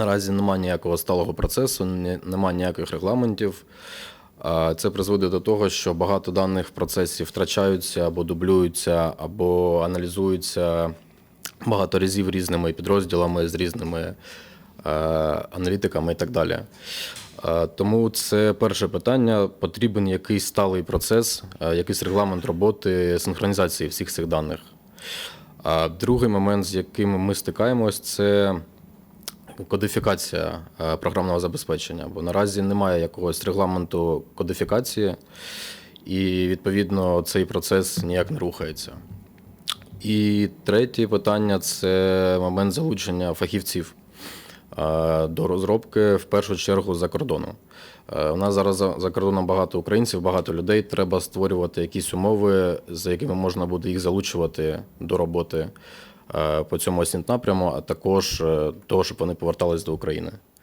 Наразі немає ніякого сталого процесу, немає ніяких регламентів. Це призводить до того, що багато даних процесів втрачаються або дублюються, або аналізуються багато разів різними підрозділами з різними е, аналітиками і так далі. Е, Тому це перше питання. Потрібен якийсь сталий процес, е, якийсь регламент роботи синхронізації всіх цих даних. Другий момент, з яким ми стикаємось, це кодифікація е, програмного забезпечення. Бо наразі немає якогось регламенту кодифікації, і відповідно цей процес ніяк не рухається. І третє питання це момент залучення фахівців е, до розробки в першу чергу за кордону. Е, У нас зараз за кордоном багато українців, багато людей. Треба створювати якісь умови, за якими можна буде їх залучувати до роботи по цьому осінь напряму, а також е, того, щоб вони повертались до України.